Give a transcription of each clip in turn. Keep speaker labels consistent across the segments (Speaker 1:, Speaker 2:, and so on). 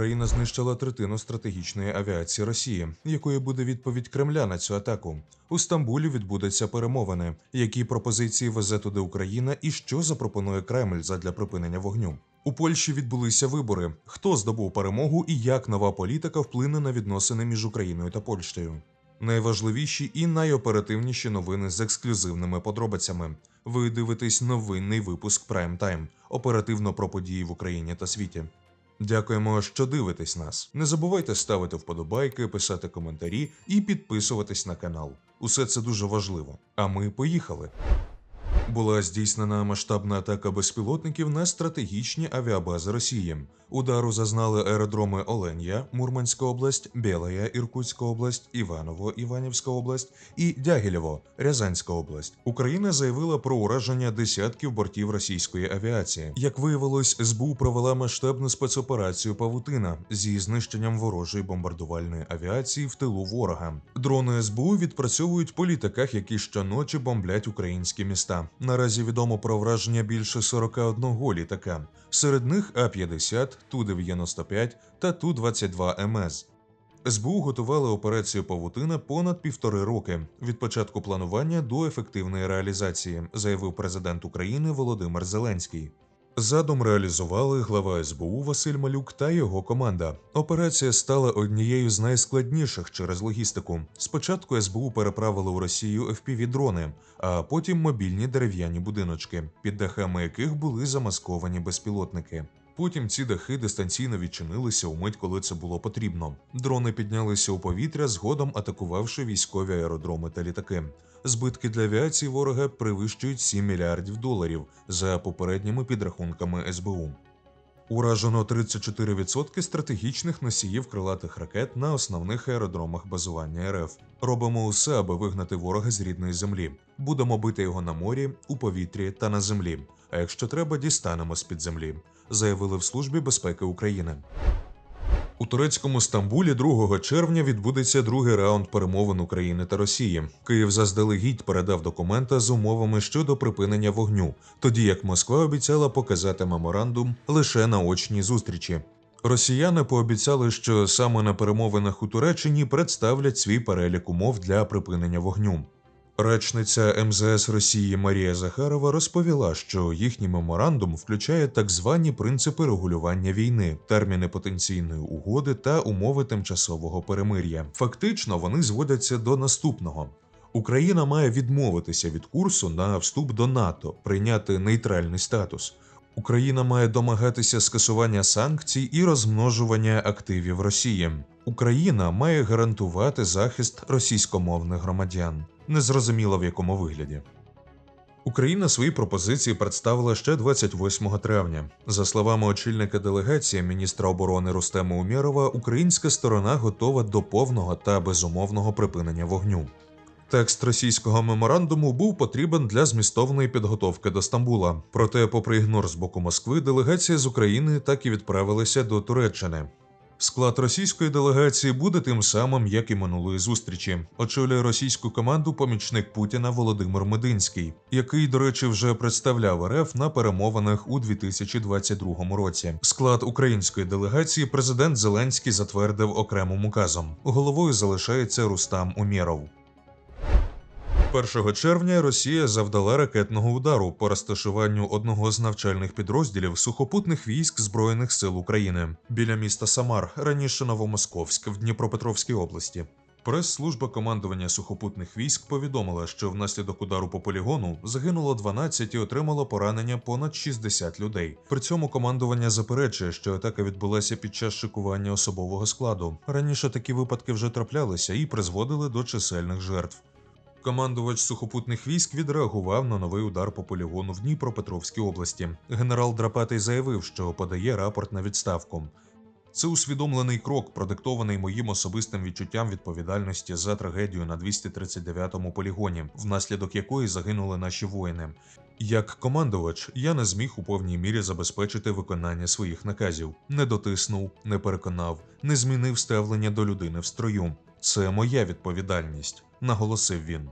Speaker 1: Україна знищила третину стратегічної авіації Росії, якою буде відповідь Кремля на цю атаку. У Стамбулі відбудуться перемовини, які пропозиції везе туди Україна і що запропонує Кремль задля припинення вогню. У Польщі відбулися вибори. Хто здобув перемогу і як нова політика вплине на відносини між Україною та Польщею? Найважливіші і найоперативніші новини з ексклюзивними подробицями. Ви дивитесь новинний випуск Prime Time, оперативно про події в Україні та світі. Дякуємо, що дивитесь нас. Не забувайте ставити вподобайки, писати коментарі і підписуватись на канал. Усе це дуже важливо. А ми поїхали. Була здійснена масштабна атака безпілотників на стратегічні авіабази Росії. Удару зазнали аеродроми Оленя, Мурманська область, Білая, Іркутська область, Іваново, Іванівська область і Дягілєво, Рязанська область. Україна заявила про ураження десятків бортів російської авіації. Як виявилось, СБУ провела масштабну спецоперацію Павутина зі знищенням ворожої бомбардувальної авіації в тилу ворога. Дрони СБУ відпрацьовують по літаках, які щоночі бомблять українські міста. Наразі відомо про враження більше 41 літака. Серед них А-50, Ту-95 та Ту-22 МС. СБУ готували операцію Павутина понад півтори роки від початку планування до ефективної реалізації, заявив президент України Володимир Зеленський. Задум реалізували глава СБУ Василь Малюк та його команда. Операція стала однією з найскладніших через логістику. Спочатку СБУ переправили у Росію FPV-дрони, а потім мобільні дерев'яні будиночки, під дахами яких були замасковані безпілотники. Потім ці дахи дистанційно відчинилися у мить, коли це було потрібно. Дрони піднялися у повітря, згодом атакувавши військові аеродроми та літаки. Збитки для авіації ворога перевищують 7 мільярдів доларів за попередніми підрахунками СБУ. Уражено 34% стратегічних носіїв крилатих ракет на основних аеродромах базування РФ. Робимо усе, аби вигнати ворога з рідної землі. Будемо бити його на морі, у повітрі та на землі. А якщо треба, дістанемо з під землі, заявили в Службі безпеки України. У турецькому Стамбулі 2 червня відбудеться другий раунд перемовин України та Росії. Київ заздалегідь передав документи з умовами щодо припинення вогню, тоді як Москва обіцяла показати меморандум лише на очній зустрічі. Росіяни пообіцяли, що саме на перемовинах у Туреччині представлять свій перелік умов для припинення вогню. Речниця МЗС Росії Марія Захарова розповіла, що їхній меморандум включає так звані принципи регулювання війни, терміни потенційної угоди та умови тимчасового перемир'я. Фактично, вони зводяться до наступного. Україна має відмовитися від курсу на вступ до НАТО, прийняти нейтральний статус. Україна має домагатися скасування санкцій і розмножування активів Росії. Україна має гарантувати захист російськомовних громадян. Незрозуміло в якому вигляді. Україна свої пропозиції представила ще 28 травня. За словами очільника делегації міністра оборони Рустема Умєрова, українська сторона готова до повного та безумовного припинення вогню. Текст російського меморандуму був потрібен для змістовної підготовки до Стамбула. Проте, попри ігнор з боку Москви, делегація з України так і відправилася до Туреччини. Склад російської делегації буде тим самим, як і минулої зустрічі. Очолює російську команду помічник Путіна Володимир Мединський, який, до речі, вже представляв РФ на перемовинах у 2022 році. Склад української делегації президент Зеленський затвердив окремим указом. Головою залишається Рустам Умєров. 1 червня Росія завдала ракетного удару по розташуванню одного з навчальних підрозділів сухопутних військ Збройних сил України біля міста Самар, раніше Новомосковськ в Дніпропетровській області. Прес-служба командування сухопутних військ повідомила, що внаслідок удару по полігону загинуло 12 і отримало поранення понад 60 людей. При цьому командування заперечує, що атака відбулася під час шикування особового складу. Раніше такі випадки вже траплялися і призводили до чисельних жертв. Командувач сухопутних військ відреагував на новий удар по полігону в Дніпропетровській області. Генерал Драпатий заявив, що подає рапорт на відставку. Це усвідомлений крок, продиктований моїм особистим відчуттям відповідальності за трагедію на 239-му полігоні, внаслідок якої загинули наші воїни. Як командувач, я не зміг у повній мірі забезпечити виконання своїх наказів, не дотиснув, не переконав, не змінив ставлення до людини в строю. Це моя відповідальність, наголосив він.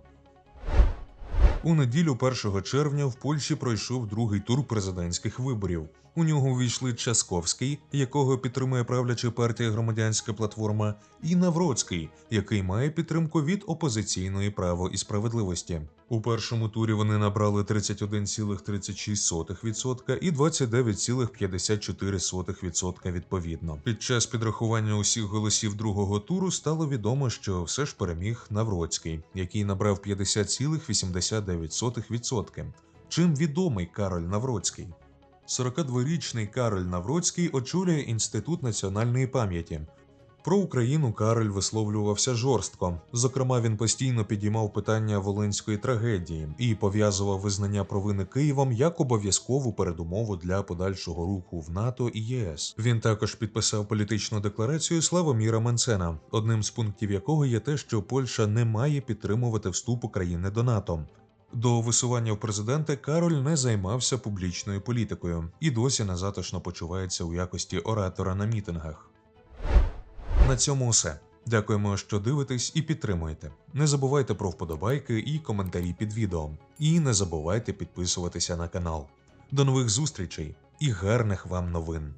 Speaker 1: У неділю 1 червня в Польщі пройшов другий тур президентських виборів. У нього увійшли Часковський, якого підтримує правляча партія Громадянська платформа, і Навроцький, який має підтримку від опозиційної право і справедливості. У першому турі вони набрали 31,36% і 29,54% відповідно. Під час підрахування усіх голосів другого туру стало відомо, що все ж переміг Навроцький, який набрав 50,89%. Чим відомий Кароль Навроцький? 42-річний Кароль Навроцький очолює Інститут національної пам'яті. Про Україну Кароль висловлювався жорстко. Зокрема, він постійно підіймав питання волинської трагедії і пов'язував визнання провини Києвом як обов'язкову передумову для подальшого руху в НАТО і ЄС. Він також підписав політичну декларацію Славоміра Менцена, одним з пунктів якого є те, що Польща не має підтримувати вступ України до НАТО. До висування в президенти Кароль не займався публічною політикою і досі незатишно почувається у якості оратора на мітингах. На цьому все. Дякуємо, що дивитесь і підтримуєте. Не забувайте про вподобайки і коментарі під відео. І не забувайте підписуватися на канал. До нових зустрічей і гарних вам новин!